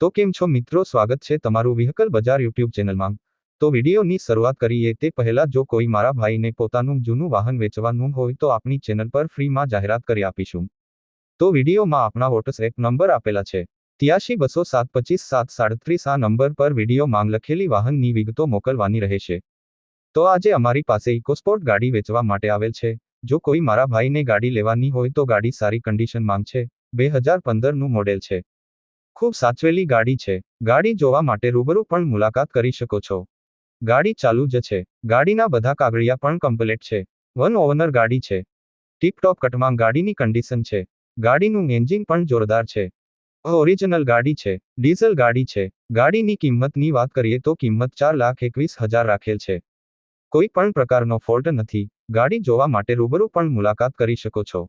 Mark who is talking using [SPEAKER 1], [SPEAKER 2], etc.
[SPEAKER 1] તો કેમ છો મિત્રો? સ્વાગત છે તમારું વ્હીકલ બજાર યુટ્યુબ ચેનલમાં. તો વિડીયોની શરૂઆત કરીએ તે પહેલા જો કોઈ મારા ભાઈને પોતાનું જૂનું વાહન વેચવાનું હોય તો આપણી ચેનલ પર ફ્રીમાં જાહેરાત કરી આપીશું. તો વિડીયોમાં આપણા વોટ્સએપ નંબર આપેલા છે. ત્યાસી બસો સાત પચીસ સાત સાડત્રીસ આ નંબર પર વીડિયો માંગ લખેલી વાહનની વિગતો મોકલવાની રહેશે. તો આજે અમારી પાસે ઇકોસ્પોર્ટ ગાડી વેચવા માટે આવેલ છે. જો કોઈ મારા ભાઈને ગાડી લેવાની હોય તો ગાડી સારી કન્ડિશન માંગ છે. બે હજાર પંદરનું મોડેલ છે. ખૂબ સાચવેલી ગાડી છે. ગાડી જોવા માટે રૂબરૂ પણ મુલાકાત કરી શકો છો. ગાડી ચાલુ જ છે. ગાડીના બધા કાગળિયા પણ કમ્પ્લેટ છે. વન ઓવનર ગાડી છે. ટીપટોપ કટમાં ગાડીની કન્ડિશન છે. ગાડીનું એન્જિન પણ જોરદાર છે. ઓરિજિનલ ગાડી છે. ડીઝલ ગાડી છે. ગાડીની કિંમતની વાત કરીએ તો કિંમત ચાર લાખ એકવીસ હજાર રાખેલ છે. કોઈ પણ પ્રકારનો ફોલ્ટ નથી. ગાડી જોવા માટે રૂબરૂ પણ મુલાકાત કરી શકો છો.